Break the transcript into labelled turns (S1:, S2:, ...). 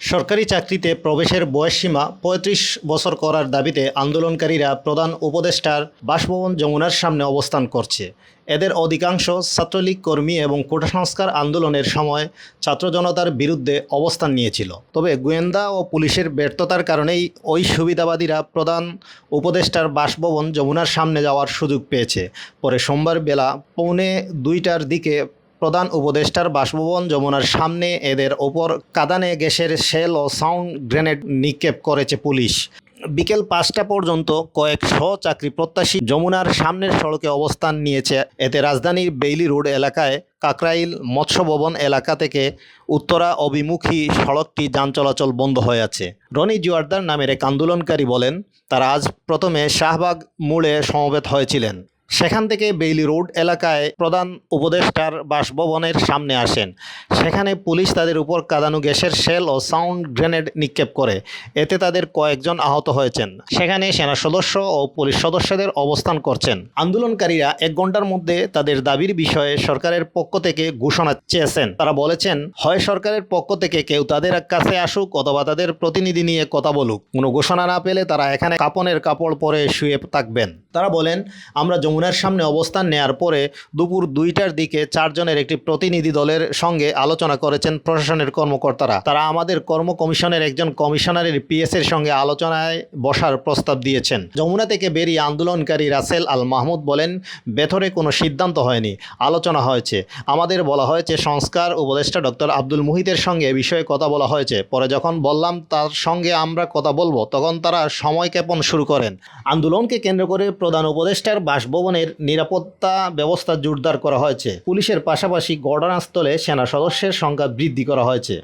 S1: সরকারি চাকরিতে প্রবেশের বয়সসীমা পঁয়ত্রিশ বছর করার দাবিতে আন্দোলনকারীরা প্রধান উপদেষ্টার বাসভবন যমুনার সামনে অবস্থান করছে। এদের অধিকাংশ ছাত্রলীগ কর্মী এবং কোটা সংস্কার আন্দোলনের সময় ছাত্র জনতার বিরুদ্ধে অবস্থান নিয়েছিল। তবে গোয়েন্দা ও পুলিশের ব্যর্থতার কারণেই ওই সুবিধাবাদীরা প্রধান উপদেষ্টার বাসভবন যমুনার সামনে যাওয়ার সুযোগ পেয়েছে। পরে সোমবার বেলা পৌনে দুইটার দিকে প্রধান উপদেষ্টার বাসভবন যমুনার সামনে এদের ওপর কাদানে গ্যাসের শেল ও সাউন্ড গ্রেনেড নিক্ষেপ করেছে পুলিশ। বিকেল পাঁচটা পর্যন্ত কয়েকশো চাকরি প্রত্যাশী যমুনার সামনের সড়কে অবস্থান নিয়েছে। এতে রাজধানীর বেইলি রোড এলাকায় কাকরাইল মৎস্য ভবন এলাকা থেকে উত্তরা অভিমুখী সড়কটি যান চলাচল বন্ধ হয়ে আছে। রনি জুয়ারদার নামের এক আন্দোলনকারী বলেন, তারা আজ প্রথমে শাহবাগ মোড়ে সমবেত হয়েছিলেন। সেখান থেকে বেইলি রোড এলাকায় প্রধান উপদেষ্টার বাসভবনের সামনে আসেন। সেখানে পুলিশ তাদের উপর কাদানো গ্যাসের শেল ও সাউন্ড গ্রেনেড নিক্ষেপ করে। এতে তাদের কয়েকজন আহত হয়েছেন। সেখানে সেনা সদস্য ও পুলিশ সদস্যদের অবস্থান করছেন। আন্দোলনকারীরা এক ঘণ্টার মধ্যে তাদের দাবির বিষয়ে সরকারের পক্ষ থেকে ঘোষণা চেয়েছেন। তারা বলেছেন, হয় সরকারের পক্ষ থেকে কেউ তাদের কাছে আসুক অথবা তাদের প্রতিনিধি নিয়ে কথা বলুক। কোনো ঘোষণা না পেলে তারা এখানে কাপনের কাপড় পরে শুয়ে থাকবেন। তারা বলেন, আমরা যমুনার সামনে অবস্থান নেয়ার পরে দুপুর দুইটার দিকে চারজনের একটি প্রতিনিধি দলের সঙ্গে আলোচনা করেছেন প্রশাসনের কর্মকর্তারা। তারা আমাদের কর্ম কমিশনের একজন কমিশনারের পিএস এর সঙ্গে আলোচনায় বসার প্রস্তাব দিয়েছেন। যমুনা থেকে বেরিয়ে আন্দোলনকারী রাসেল আল মাহমুদ বলেন বেথরে কোনো সিদ্ধান্ত হয়নি, আলোচনা হয়েছে। আমাদের বলা হয়েছে, সংস্কার উপদেষ্টা ডক্টর আব্দুল মুহিতের সঙ্গে এ বিষয়ে কথা বলা হয়েছে। পরে যখন বললাম, তার সঙ্গে আমরা কথা বলব, তখন তারা সময় ক্ষেপণ শুরু করেন। আন্দোলনকে কেন্দ্র করে প্রধান উপদেষ্টার বাসভবনের নিরাপত্তা ব্যবস্থা জোরদার করা হয়েছে। পুলিশের পাশাপাশি ঘটনাস্থলে সেনা সদস্যের সংখ্যা বৃদ্ধি করা হয়েছে।